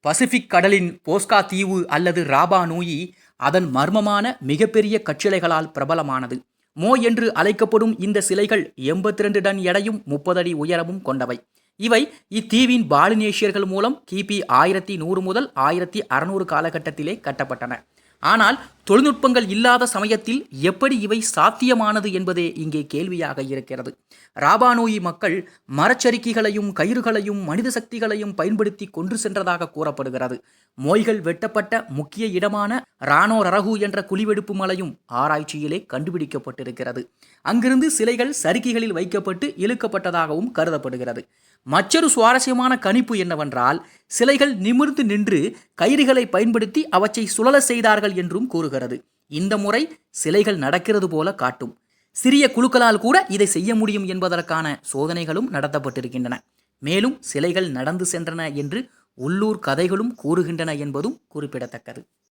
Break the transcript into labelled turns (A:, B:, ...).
A: Pacific கடலின் போஸ்கா தீவு அல்லது ராபா நூயி அதன் மர்மமான மிகப்பெரிய கற்சிலைகளால் பிரபலமானது. மோ என்று அழைக்கப்படும் இந்த சிலைகள் எண்பத்தி ரெண்டு டன் எடையும் முப்பது அடி உயரமும் கொண்டவை. இவை இத்தீவின் பாலினேஷியர்கள் மூலம் கிபி ஆயிரத்தி நூறு முதல் ஆயிரத்தி அறுநூறு காலகட்டத்திலே கட்டப்பட்டன. ஆனால் தொழில்நுட்பங்கள் இல்லாத சமயத்தில் எப்படி இவை சாத்தியமானது என்பதே இங்கே கேள்வியாக இருக்கிறது. ராபானோயி மக்கள் மரச்சரிக்கைகளையும் கயிறுகளையும் மனித சக்திகளையும் பயன்படுத்தி கொன்று சென்றதாக கூறப்படுகிறது. மோய்கள் வெட்டப்பட்ட முக்கிய இடமான ரானோ ரரகு என்ற குழிவெடுப்பு மலையும் ஆராய்ச்சியிலே கண்டுபிடிக்கப்பட்டிருக்கிறது. அங்கிருந்து சிலைகள் சறுக்கிகளில் வைக்கப்பட்டு இழுக்கப்பட்டதாகவும் கருதப்படுகிறது. மற்றொரு சுவாரஸ்யமான கணிப்பு என்னவென்றால் சிலைகள் நிமிர்ந்து நின்று கயிறுகளை பயன்படுத்தி அவற்றை சுழல செய்தார்கள் என்றும் கூறுகிறது. இந்த முறை சிலைகள் நடக்கிறது போல காட்டும். சிறிய குழுக்களால் கூட இதை செய்ய முடியும் என்பதற்கான சோதனைகளும் நடத்தப்பட்டிருக்கின்றன. மேலும் சிலைகள் நடந்து சென்றன என்று உள்ளூர் கதைகளும் கூறுகின்றன என்பதும் குறிப்பிடத்தக்கது.